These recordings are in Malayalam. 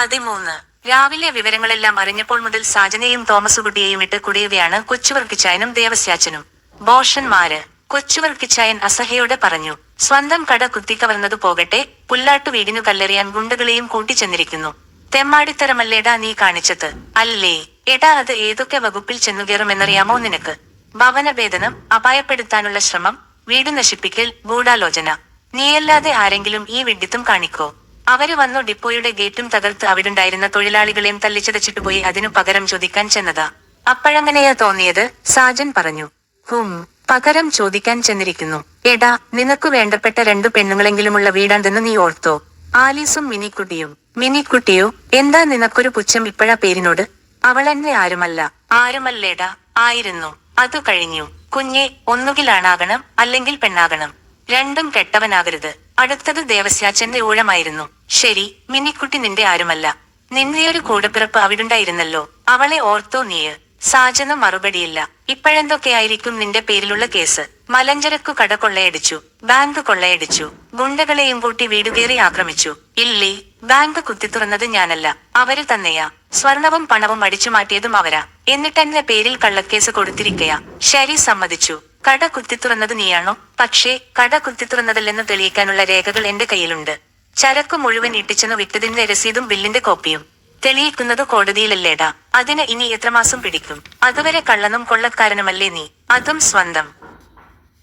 പതിമൂന്ന്. രാവിലെ വിവരങ്ങളെല്ലാം അറിഞ്ഞപ്പോൾ മുതൽ സാജനെയും തോമസുകുട്ടിയെയും ഇട്ട് കുടിയുകയാണ് കൊച്ചുവർക്കിച്ചായനും ദേവസ്യാച്ചനും. ബോഷന്മാര് കൊച്ചുവർക്കിച്ചായൻ അസഹയോടെ പറഞ്ഞു സ്വന്തം കട കുത്തിക്കവർന്നതു പോകട്ടെ പുല്ലാട്ടു വീടിനു കല്ലെറിയാൻ ഗുണ്ടകളെയും കൂട്ടിച്ചെന്നിരിക്കുന്നു തെമ്മാടിത്തരമല്ലേടാ നീ കാണിച്ചത്? അല്ലേ? എടാ അത് ഏതൊക്കെ വകുപ്പിൽ ചെന്നുകയറുമെന്നറിയാമോ നിനക്ക്? ഭവനഭേദനം അപായപ്പെടുത്താനുള്ള ശ്രമം വീട് നശിപ്പിക്കൽ ഗൂഢാലോചന. നീയല്ലാതെ ആരെങ്കിലും ഈ വിഡിത്തം കാണിക്കോ? അവർ വന്നു ഡിപ്പോയുടെ ഗേറ്റും തകർത്ത് അവിടുണ്ടായിരുന്ന തൊഴിലാളികളെയും തല്ലിച്ചതച്ചിട്ട് പോയി അതിനു പകരം ചോദിക്കാൻ ചെന്നതാ. അപ്പോഴങ്ങനെയാ തോന്നിയത്? സാജൻ പറഞ്ഞു. ഹും പകരം ചോദിക്കാൻ ചെന്നിരിക്കുന്നു. എടാ നിനക്ക് വേണ്ടപ്പെട്ട രണ്ടു പെണ്ണുങ്ങളെങ്കിലുമുള്ള വീടാണ്ടെന്ന് നീ ഓർത്തോ? ആലീസും മിനിക്കുട്ടിയും. മിനിക്കുട്ടിയോ എന്താ നിനക്കൊരു പുച്ഛം ഇപ്പോഴാ പേരിനോട്? അവൾ അവളെന്നെ ആരുമല്ല. ആരുമല്ലേടാ? ആയിരുന്നു. അത് കഴിഞ്ഞു. കുഞ്ഞെ ഒന്നുകിൽ ആണാകണം അല്ലെങ്കിൽ പെണ്ണാകണം. രണ്ടും കെട്ടവനാകരുത്. അടുത്തത് ദേവസ്യാച്ചന്റെ ഊഴമായിരുന്നു. ശരി മിനിക്കുട്ടി നിന്റെ ആരുമല്ല. നിന്നെയൊരു കൂടപ്പിറപ്പ് അവിടുണ്ടായിരുന്നല്ലോ അവളെ ഓർത്തോ നീയ് സാജന മറുപടിയില്ല. ഇപ്പോഴെന്തൊക്കെയായിരിക്കും നിന്റെ പേരിലുള്ള കേസ്? മലഞ്ചരക്കു കട കൊള്ളയടിച്ചു. ബാങ്ക് കൊള്ളയടിച്ചു. ഗുണ്ടകളെയും കൂട്ടി വീടുകേറി ആക്രമിച്ചു. ഇല്ലേ ബാങ്ക് കുത്തിത്തുറന്നത് ഞാനല്ല. അവർ തന്നെയാ. സ്വർണവും പണവും അടിച്ചു മാറ്റിയതും അവരാ. എന്നിട്ടെന്റെ പേരിൽ കള്ളക്കേസ് കൊടുത്തിരിക്കയാ. ശരി സമ്മതിച്ചു. കട കുത്തിത്തുറന്നത് നീയാണോ? പക്ഷേ കട കുത്തിത്തുറന്നതല്ലെന്ന് തെളിയിക്കാനുള്ള രേഖകൾ എന്റെ കയ്യിലുണ്ട്. ചരക്ക് മുഴുവൻ ഇട്ടിച്ചെന്ന് വിറ്റതിന്റെ രസീതും ബില്ലിന്റെ കോപ്പിയും. തെളിയിക്കുന്നത് കോടതിയിലല്ലേടാ. അതിന് ഇനി എത്രമാസം പിടിക്കും? അതുവരെ കള്ളനും കൊള്ളക്കാരനുമല്ലേ നീ? അതും സ്വന്തം.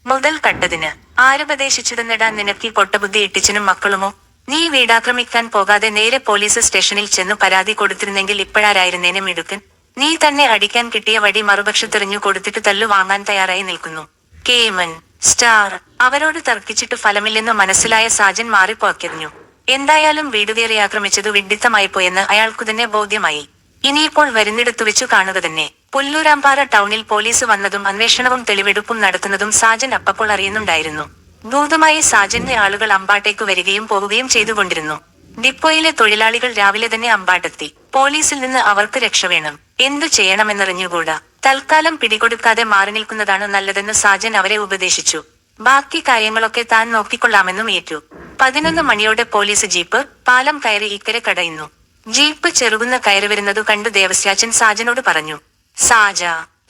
മുതൽ കട്ടതിന്. ആരുപദേശിച്ചിരുന്നിടാൻ നിനക്ക് പൊട്ടബുദ്ധി ഇട്ടിച്ചനും മക്കളുമോ? നീ വീടാക്രമിക്കാൻ പോകാതെ നേരെ പോലീസ് സ്റ്റേഷനിൽ ചെന്ന് പരാതി കൊടുത്തിരുന്നെങ്കിൽ ഇപ്പോഴാരായിരുന്നേനെ മിടുക്കൻ? നീ തന്നെ അടിക്കാൻ കിട്ടിയ വടി മറുപക്ഷത്തെറിഞ്ഞു കൊടുത്തിട്ട് തല്ലു വാങ്ങാൻ തയ്യാറായി നിൽക്കുന്നു. കേമൻ സ്റ്റാർ അവരോട് തർക്കിച്ചിട്ട് ഫലമില്ലെന്ന് മനസ്സിലായ സാജൻ മാറിപ്പോക്കെറിഞ്ഞു. എന്തായാലും വീടുകയറി ആക്രമിച്ചത് വിഡിത്തമായി പോയെന്ന് അയാൾക്കു തന്നെ ബോധ്യമായി. ഇനിയിപ്പോൾ വരുന്നിടത്തു വെച്ചു കാണുക തന്നെ. പുല്ലൂരാമ്പാറ ടൗണിൽ പോലീസ് വന്നതും അന്വേഷണവും തെളിവെടുപ്പും നടത്തുന്നതും സാജൻ അപ്പപ്പോൾ അറിയുന്നുണ്ടായിരുന്നു. ദൂതമായി സാജന്റെ ആളുകൾ അമ്പാട്ടേക്ക് വരികയും പോവുകയും ചെയ്തുകൊണ്ടിരുന്നു. ഡിപ്പോയിലെ തൊഴിലാളികൾ രാവിലെ തന്നെ അമ്പാട്ടെത്തി. പോലീസിൽ നിന്ന് അവർക്ക് രക്ഷ വേണം. എന്തു ചെയ്യണമെന്നറിഞ്ഞുകൂടാ. തൽക്കാലം പിടികൊടുക്കാതെ മാറി നിൽക്കുന്നതാണ് നല്ലതെന്ന് സാജൻ അവരെ ഉപദേശിച്ചു. ബാക്കി കാര്യങ്ങളൊക്കെ താൻ നോക്കിക്കൊള്ളാമെന്നും ഏറ്റു. പതിനൊന്ന് മണിയോടെ പോലീസ് ജീപ്പ് പാലം കയറി ഇക്കരെ കടയുന്നു. ജീപ്പ് ചെറുകുന്ന കയറി വരുന്നതു കണ്ടു ദേവസ്യാച്ചൻ സാജനോട് പറഞ്ഞു സാജ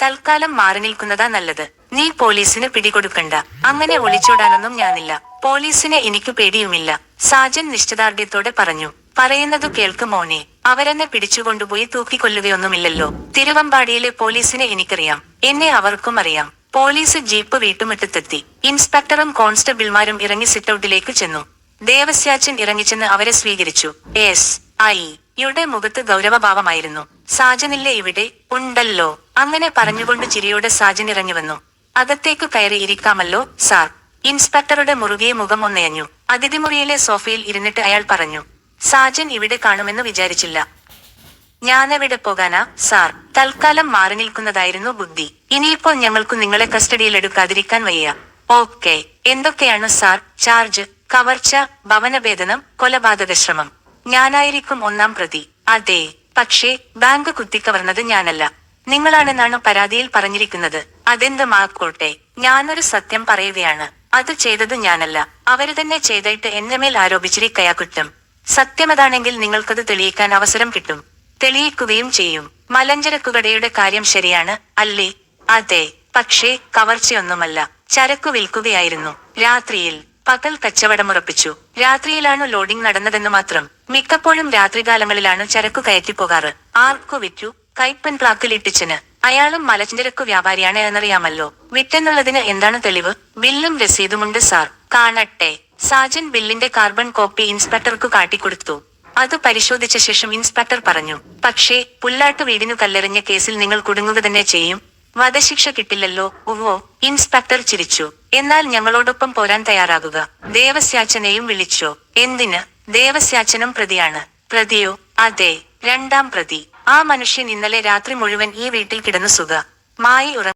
തൽക്കാലം മാറി നിൽക്കുന്നതാ നല്ലത്. നീ പോലീസിന് പിടികൊടുക്കണ്ട. അങ്ങനെ ഒളിച്ചോടാനൊന്നും ഞാനില്ല. പോലീസിനെ എനിക്ക് പേടിയുമില്ല. സാജൻ നിശ്ചിതാർഢ്യത്തോടെ പറഞ്ഞു പറയുന്നതു കേൾക്ക് മോനെ അവരെന്നെ പിടിച്ചുകൊണ്ടുപോയി തൂക്കിക്കൊല്ലുകയൊന്നുമില്ലല്ലോ. തിരുവമ്പാടിയിലെ പോലീസിനെ എനിക്കറിയാം. എന്നെ അവർക്കും അറിയാം. പോലീസ് ജീപ്പ് വീട്ടുമുറ്റത്തെത്തി. ഇൻസ്പെക്ടറും കോൺസ്റ്റബിൾമാരും ഇറങ്ങി സിറ്റൌട്ടിലേക്ക് ചെന്നു. ദേവസ്യാച്ചൻ ഇറങ്ങിച്ചെന്ന് അവരെ സ്വീകരിച്ചു. S I. യുടെ മുഖത്ത് ഗൗരവഭാവമായിരുന്നു. സാജനില്ലേ ഇവിടെ? ഉണ്ടല്ലോ. അങ്ങനെ പറഞ്ഞുകൊണ്ട് ചിരിയോടെ സാജൻ ഇറങ്ങി വന്നു. അകത്തേക്ക് കയറി ഇരിക്കാമല്ലോ സാർ. ഇൻസ്പെക്ടറുടെ മുറുകിയ മുഖം ഒന്നയഞ്ഞു. അതിഥിമുറിയിലെ സോഫയിൽ ഇരുന്നിട്ട് അയാൾ പറഞ്ഞു സാജൻ ഇവിടെ കാണുമെന്ന് വിചാരിച്ചില്ല. ഞാനെവിടെ പോകാനാ സാർ? തൽക്കാലം മാറി നിൽക്കുന്നതായിരുന്നു ബുദ്ധി. ഇനിയിപ്പോൾ ഞങ്ങൾക്ക് നിങ്ങളെ കസ്റ്റഡിയിൽ എടുക്കാതിരിക്കാൻ വയ്യ. ഓക്കെ. എന്തൊക്കെയാണ് സാർ? ചാർജ് കവർച്ച ഭവനഭേദനം കൊലപാതക ശ്രമം. ഞാനായിരിക്കും ഒന്നാം പ്രതി. അതെ. പക്ഷേ ബാങ്ക് കുത്തിക്കവർന്നത് ഞാനല്ല. നിങ്ങളാണെന്നാണ് പരാതിയിൽ പറഞ്ഞിരിക്കുന്നത്. അതെന്ത് മാക്കോട്ടെ ഞാനൊരു സത്യം പറയുകയാണ്. അത് ചെയ്തത് ഞാനല്ല. അവർ തന്നെ ചെയ്തിട്ട് എന്റെ മേൽ ആരോപിച്ചിരിക്കയാ കുറ്റം. സത്യമതാണെങ്കിൽ നിങ്ങൾക്കത് തെളിയിക്കാൻ അവസരം കിട്ടും. തെളിയിക്കുകയും ചെയ്യും. മലഞ്ചരക്കുകടയുടെ കാര്യം ശരിയാണ് അല്ലേ? അതെ. പക്ഷേ കവർച്ചയൊന്നുമല്ല. ചരക്കു വിൽക്കുകയായിരുന്നു. രാത്രിയിൽ പകൽ കച്ചവടമുറപ്പിച്ചു. രാത്രിയിലാണ് ലോഡിംഗ് നടന്നതെന്ന് മാത്രം. മിക്കപ്പോഴും രാത്രികാലങ്ങളിലാണ് ചരക്കു കയറ്റി പോകാറ് ആർക്കു വിറ്റു? കൈപ്പൻ പ്ലാക്കിൽ ഇട്ടിച്ചന് അയാളും മലഞ്ചരക്കു വ്യാപാരിയാണ് എന്നറിയാമല്ലോ. വിറ്റെന്നുള്ളതിന് എന്താണ് തെളിവ്? ബില്ലും രസീതുമുണ്ട് സാർ. കാണട്ടെ. സാജൻ ബില്ലിന്റെ കാർബൺ കോപ്പി ഇൻസ്പെക്ടർക്ക് കാട്ടിക്കൊടുത്തു. അത് പരിശോധിച്ച ശേഷം ഇൻസ്പെക്ടർ പറഞ്ഞു പക്ഷേ പുല്ലാട്ടു വീടിനു കല്ലെറിഞ്ഞ കേസിൽ നിങ്ങൾ കുടുങ്ങുക തന്നെ ചെയ്യും. വധശിക്ഷ കിട്ടില്ലല്ലോ. ഉവോ ഇൻസ്പെക്ടർ ചിരിച്ചു. എന്നാൽ ഞങ്ങളോടൊപ്പം പോരാൻ തയ്യാറാകുക. ദേവസ്യാച്ചനെയും വിളിച്ചോ എന്തിന്? ദേവസ്യാച്ചനും പ്രതിയാണ്. പ്രതിയോ? അതെ രണ്ടാം പ്രതി. ആ മനുഷ്യൻ ഇന്നലെ രാത്രി മുഴുവൻ ഈ വീട്ടിൽ കിടന്നു സുഖ. മായി ഉറ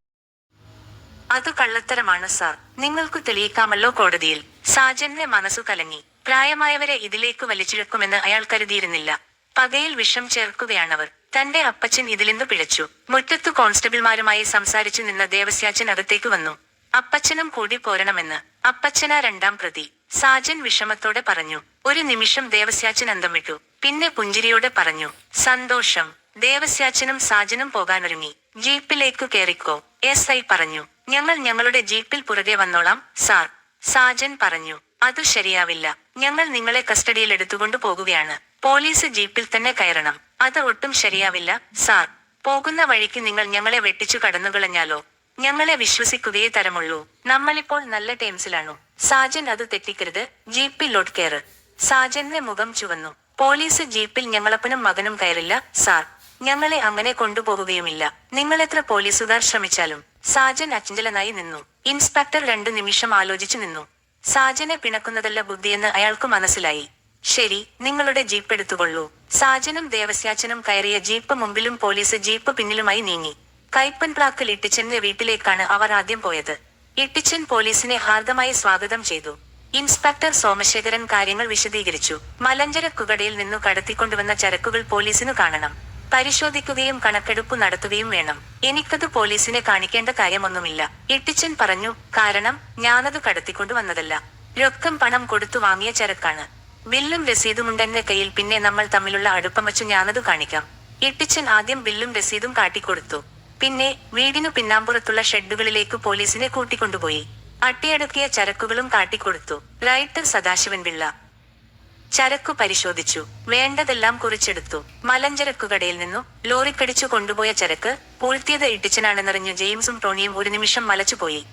അത് കള്ളത്തരമാണ് സാർ. നിങ്ങൾക്ക് തെളിയിക്കാമല്ലോ കോടതിയിൽ. സാജന്റെ മനസ്സു കലങ്ങി. പ്രായമായവരെ ഇതിലേക്ക് വലിച്ചിഴക്കുമെന്ന് അയാൾ കരുതിയിരുന്നില്ല. പകയിൽ വിഷം ചേർക്കുകയാണവർ. തന്റെ അപ്പച്ചൻ ഇതിലിന്ന് പിഴച്ചു? മുറ്റത്ത് കോൺസ്റ്റബിൾമാരുമായി സംസാരിച്ചു നിന്ന ദേവസ്യാച്ചൻ അകത്തേക്ക് വന്നു. അപ്പച്ചനും കൂടി പോരണമെന്ന്. അപ്പച്ചനാ രണ്ടാം പ്രതി. സാജൻ വിഷമത്തോടെ പറഞ്ഞു. ഒരു നിമിഷം ദേവസ്യാച്ചൻ അന്തം വിട്ടു. പിന്നെ പുഞ്ചിരിയോടെ പറഞ്ഞു. സന്തോഷം. ദേവസ്യാച്ചനും സാജനും പോകാനൊരുങ്ങി. ജീപ്പിലേക്കു കയറിക്കോ എസ് ഐ പറഞ്ഞു. ഞങ്ങൾ ഞങ്ങളുടെ ജീപ്പിൽ പുറകെ വന്നോളാം സാർ. സാജൻ പറഞ്ഞു. അതു ശരിയാവില്ല. ഞങ്ങൾ നിങ്ങളെ കസ്റ്റഡിയിൽ എടുത്തുകൊണ്ടു പോകുകയാണ്. പോലീസ് ജീപ്പിൽ തന്നെ കയറണം. അത് ഒട്ടും ശരിയാവില്ല സാർ. പോകുന്ന വഴിക്ക് നിങ്ങൾ ഞങ്ങളെ വെട്ടിച്ചു കടന്നുകളഞ്ഞാലോ? ഞങ്ങളെ വിശ്വസിക്കുകയേ തരമുള്ളൂ. നമ്മളിപ്പോൾ നല്ല ടേംസിലാണു. സാജൻ അത് തെറ്റിക്കരുത്. ജീപ്പിലോട്ട് കയറ് സാജന്റെ മുഖം ചുവന്നു. പോലീസ് ജീപ്പിൽ ഞങ്ങളപ്പനും മകനും കയറില്ല സാർ. ഞങ്ങളെ അങ്ങനെ കൊണ്ടുപോകുകയുമില്ല. നിങ്ങളെത്ര പോലീസുകാർ ശ്രമിച്ചാലും സാജൻ അചഞ്ചലനായി നിന്നു. ഇൻസ്പെക്ടർ രണ്ടു നിമിഷം ആലോചിച്ചു നിന്നു. സാജനെ പിണക്കുന്നതല്ല ബുദ്ധിയെന്ന് അയാൾക്ക് മനസ്സിലായി. ശരി നിങ്ങളുടെ ജീപ്പ് എടുത്തുകൊള്ളൂ. സാജനും ദേവസ്യാച്ചനും കയറിയ ജീപ്പ് മുമ്പിലും പോലീസ് ജീപ്പ് പിന്നിലുമായി നീങ്ങി. കൈപ്പൻ പ്ലാക്കിൽ ഇട്ടിച്ചന്റെ വീട്ടിലേക്കാണ് അവർ ആദ്യം പോയത്. ഇട്ടിച്ചൻ പോലീസിനെ ഹാർദമായി സ്വാഗതം ചെയ്തു. ഇൻസ്പെക്ടർ സോമശേഖരൻ കാര്യങ്ങൾ വിശദീകരിച്ചു. മലഞ്ചര കുകടയിൽ നിന്നു കടത്തിക്കൊണ്ടുവന്ന ചരക്കുകൾ പോലീസിനു കാണണം. പരിശോധിക്കുകയും കണക്കെടുപ്പ് നടത്തുകയും വേണം. എനിക്കത് പോലീസിനെ കാണിക്കേണ്ട കാര്യമൊന്നുമില്ല. ഇട്ടിച്ചൻ പറഞ്ഞു കാരണം ഞാനത് കടത്തിക്കൊണ്ടു വന്നതല്ല. രൊക്കം പണം കൊടുത്തു വാങ്ങിയ ചരക്കാണ്. ബില്ലും രസീതും രസീതുമുണ്ടെന്റെ കയ്യിൽ പിന്നെ നമ്മൾ തമ്മിലുള്ള അടുപ്പം വച്ചു ഞാനത് കാണിക്കാം. ഇട്ടിച്ചൻ ആദ്യം ബില്ലും രസീതും കാട്ടിക്കൊടുത്തു. പിന്നെ വീടിനു പിന്നാമ്പുറത്തുള്ള ഷെഡുകളിലേക്ക് പോലീസിനെ കൂട്ടിക്കൊണ്ടുപോയി. അട്ടിയടക്കിയ ചരക്കുകളും കാട്ടിക്കൊടുത്തു. റൈറ്റർ സദാശിവൻ പിള്ള ചരക്കു പരിശോധിച്ചു. വേണ്ടതെല്ലാം കുറിച്ചെടുത്തു. മലഞ്ചരക്കുകടയിൽ നിന്നു ലോറിക്കടിച്ചു കൊണ്ടുപോയ ചരക്ക് പൂഴ്ത്തിയത് ഇട്ടിച്ചനാണെന്നറിഞ്ഞു ജെയിംസും ടോണിയും ഒരു നിമിഷം മലച്ചുപോയി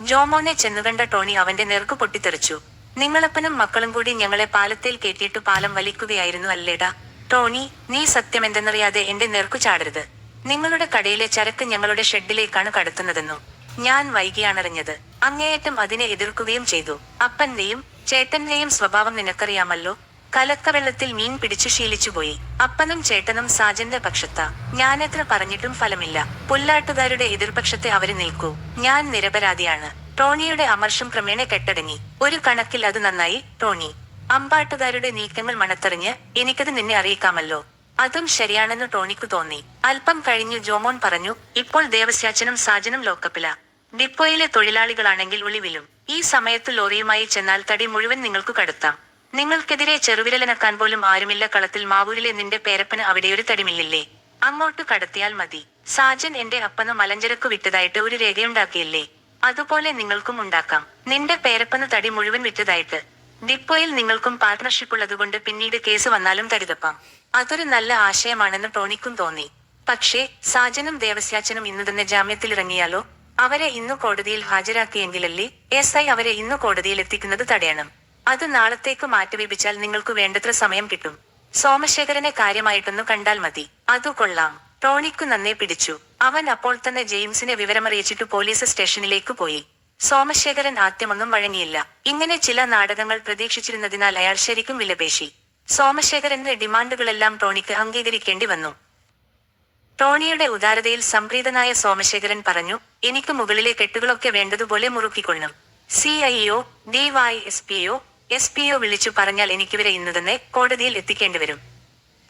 ജോമോനെ ചെന്നുകണ്ട ടോണി അവന്റെ നേർക്കു പൊട്ടിത്തെറിച്ചു. നിങ്ങളപ്പനും മക്കളും കൂടി ഞങ്ങളെ പാലത്തിൽ കേട്ടിട്ട് പാലം വലിക്കുകയായിരുന്നു അല്ലേടാ? ടോണി നീ സത്യം എന്തെന്നറിയാതെ എന്റെ നെറുക്കു ചാടരുത്. നിങ്ങളുടെ കടയിലെ ചരക്ക് ഞങ്ങളുടെ ഷെഡിലേക്കാണ് കടത്തുന്നതെന്നു ഞാൻ വൈകിയാണറിഞ്ഞത്. അങ്ങേയറ്റം അതിനെ എതിർക്കുകയും ചെയ്തു. അപ്പന്റെയും ചേട്ടന്റെയും സ്വഭാവം നിനക്കറിയാമല്ലോ. കലക്കവെള്ളത്തിൽ മീൻ പിടിച്ചു ശീലിച്ചുപോയി അപ്പനും ചേട്ടനും സാജന്റെ പക്ഷത്ത. ഞാനെത്ര പറഞ്ഞിട്ടും ഫലമില്ല. പുല്ലാട്ടുകാരുടെ എതിർപക്ഷത്തെ അവർ നിൽക്കൂ. ഞാൻ നിരപരാധിയാണ്. ടോണിയുടെ അമർഷം ക്രമേണ കെട്ടടങ്ങി. ഒരു കണക്കിൽ അത് നന്നായി ടോണി. അമ്പാട്ടുകാരുടെ നീക്കങ്ങൾ മണത്തറിഞ്ഞ് എനിക്കത് നിന്നെ അറിയിക്കാമല്ലോ. അതും ശരിയാണെന്ന് ടോണിക്ക് തോന്നി. അല്പം കഴിഞ്ഞു ജോമോൻ പറഞ്ഞു ഇപ്പോൾ ദേവസ്യാച്ചനും സാജനും ലോക്കപ്പില. ഡിപ്പോയിലെ തൊഴിലാളികളാണെങ്കിൽ ഒളിവിലും ഈ സമയത്ത് ലോറിയുമായി ചെന്നാൽ തടി മുഴുവൻ നിങ്ങൾക്ക് കടത്താം. നിങ്ങൾക്കെതിരെ ചെറുവിരലനക്കാൻ പോലും ആരുമില്ല കളത്തിൽ മാവൂരിലെ നിന്റെ പേരപ്പന് അവിടെയൊരു തടിമില്ലില്ലേ? അങ്ങോട്ട് കടത്തിയാൽ മതി. സാജൻ എന്റെ അപ്പന് മലഞ്ചരക്ക് വിട്ടതായിട്ട് ഒരു രേഖയുണ്ടാക്കിയില്ലേ? അതുപോലെ നിങ്ങൾക്കും ഉണ്ടാക്കാം. നിന്റെ പേരപ്പന് തടി മുഴുവൻ വിറ്റതായിട്ട്. ഡിപ്പോയിൽ നിങ്ങൾക്കും പാർട്ട്ണർഷിപ്പ് ഉള്ളതുകൊണ്ട് പിന്നീട് കേസ് വന്നാലും തടിതപ്പാം അതൊരു നല്ല ആശയമാണെന്ന് ടോണിക്കും തോന്നി. പക്ഷേ സാജനും ദേവസ്യാച്ചനും ഇന്ന് തന്നെ ജാമ്യത്തിലിറങ്ങിയാലോ? അവരെ ഇന്ന് കോടതിയിൽ ഹാജരാക്കിയെങ്കിലല്ലേ എസ് ഐ അവരെ ഇന്ന് കോടതിയിൽ എത്തിക്കുന്നത് തടയണം. അത് നാളത്തേക്ക് മാറ്റിവെപ്പിച്ചാൽ നിങ്ങൾക്ക് വേണ്ടത്ര സമയം കിട്ടും. സോമശേഖരനെ കാര്യമായിട്ടൊന്നു കണ്ടാൽ മതി. അതു കൊള്ളാം. ടോണിക്കു നന്നേ പിടിച്ചു. അവൻ അപ്പോൾ തന്നെ ജെയിംസിനെ വിവരമറിയിച്ചിട്ട് പോലീസ് സ്റ്റേഷനിലേക്ക് പോയി. സോമശേഖരൻ ആദ്യമൊന്നും വഴങ്ങിയില്ല. ഇങ്ങനെ ചില നാടകങ്ങൾ പ്രതീക്ഷിച്ചിരുന്നതിനാൽ അയാൾ ശരിക്കും വിലപേശി. സോമശേഖരന്റെ ഡിമാൻഡുകളെല്ലാം ടോണിക്ക് അംഗീകരിക്കേണ്ടി വന്നു. ടോണിയുടെ ഉദാരതയിൽ സംപ്രീതനായ സോമശേഖരൻ പറഞ്ഞു എനിക്ക് മുകളിലെ കെട്ടുകളൊക്കെ വേണ്ടതുപോലെ മുറുക്കിക്കൊള്ളും. C I O D Y S P O S P O വിളിച്ചു പറഞ്ഞാൽ എനിക്കിവരെ ഇന്ന് തന്നെ കോടതിയിൽ എത്തിക്കേണ്ടി വരും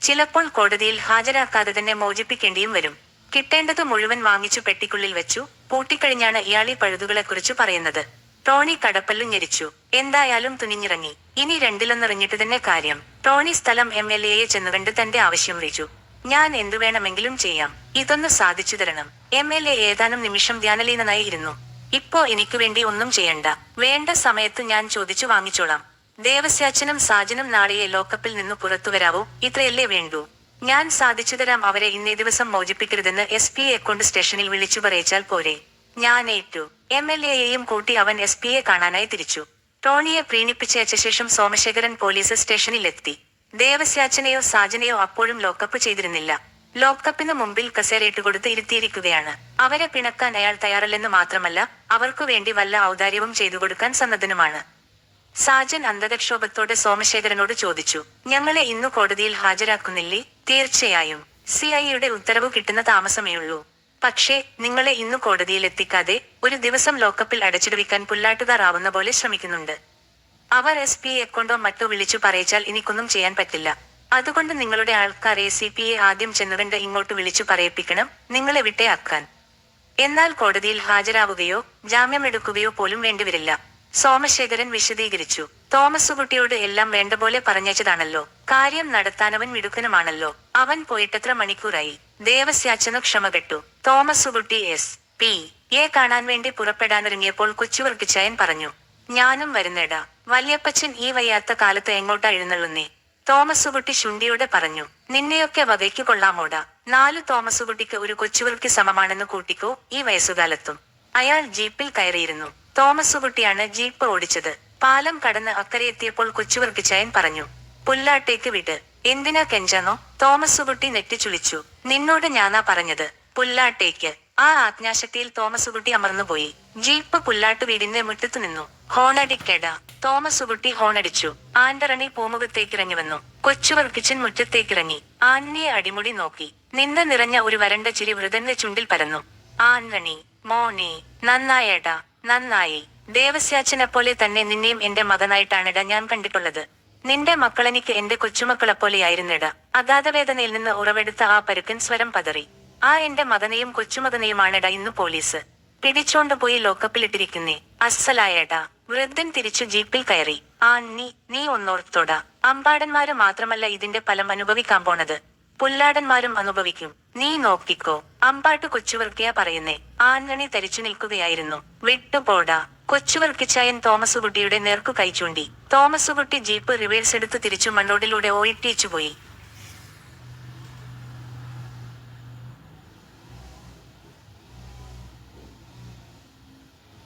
ചിലപ്പോൾ കോടതിയിൽ ഹാജരാക്കാതെ തന്നെ മോചിപ്പിക്കേണ്ടിയും വരും. കിട്ടേണ്ടത് മുഴുവൻ വാങ്ങിച്ചു പെട്ടിക്കുള്ളിൽ വെച്ചു പൂട്ടിക്കഴിഞ്ഞാണ് ഇയാളി പഴുതുകളെക്കുറിച്ച് പറയുന്നത്. ടോണി കടപ്പല്ലു ഞെരിച്ചു. എന്തായാലും തുനിഞ്ഞിറങ്ങി. ഇനി രണ്ടിലൊന്നിറങ്ങിട്ട് തന്നെ കാര്യം. ടോണി സ്ഥലം എം എൽ എയെ ചെന്നുകണ്ട് തന്റെ ആവശ്യം വെച്ചു ഞാൻ എന്തു വേണമെങ്കിലും ചെയ്യാം. ഇതൊന്ന് സാധിച്ചു തരണം. എം എൽ എ ഏതാനും നിമിഷം ധ്യാനലീനനായി ഇരുന്നു ഇപ്പോ എനിക്ക് വേണ്ടി ഒന്നും ചെയ്യണ്ട. വേണ്ട സമയത്ത് ഞാൻ ചോദിച്ചു വാങ്ങിച്ചോളാം. ദേവസ്യാച്ചനും സാജനും നാളെയെ ലോക്കപ്പിൽ നിന്ന് പുറത്തു വരാവൂ. ഇത്രയല്ലേ വേണ്ടൂ. ഞാൻ സാധിച്ചു തരാം അവരെ ഇന്നേ ദിവസം മോചിപ്പിക്കരുതെന്ന് എസ് പി എ കൊണ്ട് സ്റ്റേഷനിൽ വിളിച്ചു പറയിച്ചാൽ പോരെ. ഞാൻ ഏറ്റു. എം എൽ എയെയും കൂട്ടി അവൻ എസ് പിയെ കാണാനായി തിരിച്ചു. ടോണിയെ പ്രീണിപ്പിച്ചയച്ച ശേഷം സോമശേഖരൻ പോലീസ് സ്റ്റേഷനിലെത്തി. ദേവസ്യാച്ചനെയോ സാജനെയോ അപ്പോഴും ലോക്കപ്പ് ചെയ്തിരുന്നില്ല. ലോക്കപ്പിന് മുമ്പിൽ കസേരയിട്ട് കൊടുത്ത് ഇരുത്തിയിരിക്കുകയാണ്. അവരെ പിണക്കാൻ അയാൾ തയ്യാറല്ലെന്ന് മാത്രമല്ല അവർക്കു വേണ്ടി വല്ല ഔദാര്യവും ചെയ്തു കൊടുക്കാൻ സന്നദ്ധനുമാണ്. സാജൻ അന്തരക്ഷോഭത്തോടെ സോമശേഖരനോട് ചോദിച്ചു ഞങ്ങളെ ഇന്നു കോടതിയിൽ ഹാജരാക്കുന്നില്ലേ? തീർച്ചയായും. സി ഐയുടെ ഉത്തരവ് കിട്ടുന്ന താമസമേയുള്ളൂ പക്ഷേ നിങ്ങളെ ഇന്നു കോടതിയിൽ എത്തിക്കാതെ ഒരു ദിവസം ലോക്കപ്പിൽ അടച്ചിടുവിക്കാൻ പുല്ലാട്ടുകാർ ആവുന്ന പോലെ ശ്രമിക്കുന്നുണ്ട്. അവർ എസ് പി എ കൊണ്ടോ മറ്റോ വിളിച്ചു പറയിച്ചാൽ എനിക്കൊന്നും ചെയ്യാൻ പറ്റില്ല. അതുകൊണ്ട് നിങ്ങളുടെ ആൾക്കാർ എ സി പി എ ആദ്യം ചെന്നുകണ്ട് ഇങ്ങോട്ട് വിളിച്ചു പറയിപ്പിക്കണം നിങ്ങളെ വിട്ടേ ആക്കാൻ. എന്നാൽ കോടതിയിൽ ഹാജരാവുകയോ ജാമ്യമെടുക്കുകയോ പോലും വേണ്ടിവരില്ല. സോമശേഖരൻ വിശദീകരിച്ചു തോമസുകുട്ടിയോട് എല്ലാം വേണ്ട പോലെ പറഞ്ഞയച്ചതാണല്ലോ. കാര്യം നടത്താനവൻ മിടുക്കനുമാണല്ലോ. അവൻ പോയിട്ടെത്ര മണിക്കൂറായി? ദേവസ്യാച്ചനു ക്ഷമ കെട്ടു. തോമസുകുട്ടി എസ് പി എ കാണാൻ വേണ്ടി പുറപ്പെടാനൊരുങ്ങിയപ്പോൾ കൊച്ചുവർക്കിച്ചായൻ പറഞ്ഞു ഞാനും വരുന്നേടാ. വല്യപ്പച്ചൻ ഈ വയ്യാത്ത കാലത്ത് എങ്ങോട്ടാ എഴുന്നള്ളുന്നേ? തോമസുകുട്ടി ശുണ്ടിയോടെ പറഞ്ഞു നിന്നെയൊക്കെ വകയ്ക്ക് കൊള്ളാമോടാ നാലു തോമസുകുട്ടിക്ക് ഒരു കൊച്ചുവൽക്ക് സമമാണെന്ന് കൂട്ടിക്കോ ഈ വയസ്സുകാലത്തും. അയാൾ ജീപ്പിൽ കയറിയിരുന്നു. തോമസുകുട്ടിയാണ് ജീപ്പ് ഓടിച്ചത്. പാലം കടന്ന് അക്കരെ എത്തിയപ്പോൾ കൊച്ചുവർക്കിച്ചായൻ പറഞ്ഞു പുല്ലാട്ടേക്ക് വിട്. എന്തിനാ കെഞ്ചാനോ തോമസുകുട്ടി നെറ്റിച്ചുളിച്ചു നിന്നോട് ഞാനാ പറഞ്ഞത് പുല്ലാട്ടേക്ക്. ആ ആജ്ഞാശക്തിയിൽ തോമസുകുട്ടി അമർന്നുപോയി ജീപ്പ് പുല്ലാട്ടു വീടിന്റെ മുറ്റത്തു നിന്നു. ഹോണടിക്കട. തോമസുകുട്ടി ഹോണടിച്ചു. ആന്ററണി പൂമുഖത്തേക്കിറങ്ങി വന്നു. കൊച്ചുവർ കിച്ചൻ മുറ്റത്തേക്കിറങ്ങി. ആന്നിയെ അടിമുടി നോക്കി. നിന്ന് നിറഞ്ഞ ഒരു വരണ്ട ചിരി വൃതന്റെ ചുണ്ടിൽ പരന്നു. ആന്റണി മോനെ നന്നായേടാ നന്നായി. ദേവസ്യാച്ചനെ പോലെ തന്നെ നിന്നെയും എന്റെ മകനായിട്ടാണിട ഞാൻ കണ്ടിട്ടുള്ളത്. നിന്റെ മക്കളെനിക്ക് എന്റെ കൊച്ചുമക്കളെപ്പോലെയായിരുന്നിട. അഗാധവേദനയിൽ നിന്ന് ഉറവെടുത്ത ആ പരുക്കൻ സ്വരം പതറി. ആ എന്റെ മകനെയും കൊച്ചുമകനെയുമാണിട ഇന്ന് പോലീസ്. പിടിച്ചോണ്ട് പിടിച്ചോണ്ടുപോയി ലോക്കപ്പിലിട്ടിരിക്കുന്നേ. അസ്സലായേടാ വൃദ്ധൻ തിരിച്ചു ജീപ്പിൽ കയറി. ആ നീ നീ ഒന്നോർത്തോടാ. അമ്പാടന്മാര് മാത്രമല്ല ഇതിന്റെ ഫലം അനുഭവിക്കാൻ പോണത്. പുല്ലാടന്മാരും അനുഭവിക്കും. നീ നോക്കിക്കോ. അമ്പാട്ട് കൊച്ചുവർക്കിയ പറയുന്നേ. ആന്റണി തരിച്ചു നിൽക്കുകയായിരുന്നു. വിട്ടുപോടാ. കൊച്ചുവർക്കിച്ചായൻ തോമസുകുട്ടിയുടെ നേർക്കു കൈ ചൂണ്ടി. തോമസുകുട്ടി ജീപ്പ് റിവേഴ്സ് എടുത്ത് തിരിച്ചു മണ്ണോടിലൂടെ ഓയിട്ടിച്ചുപോയി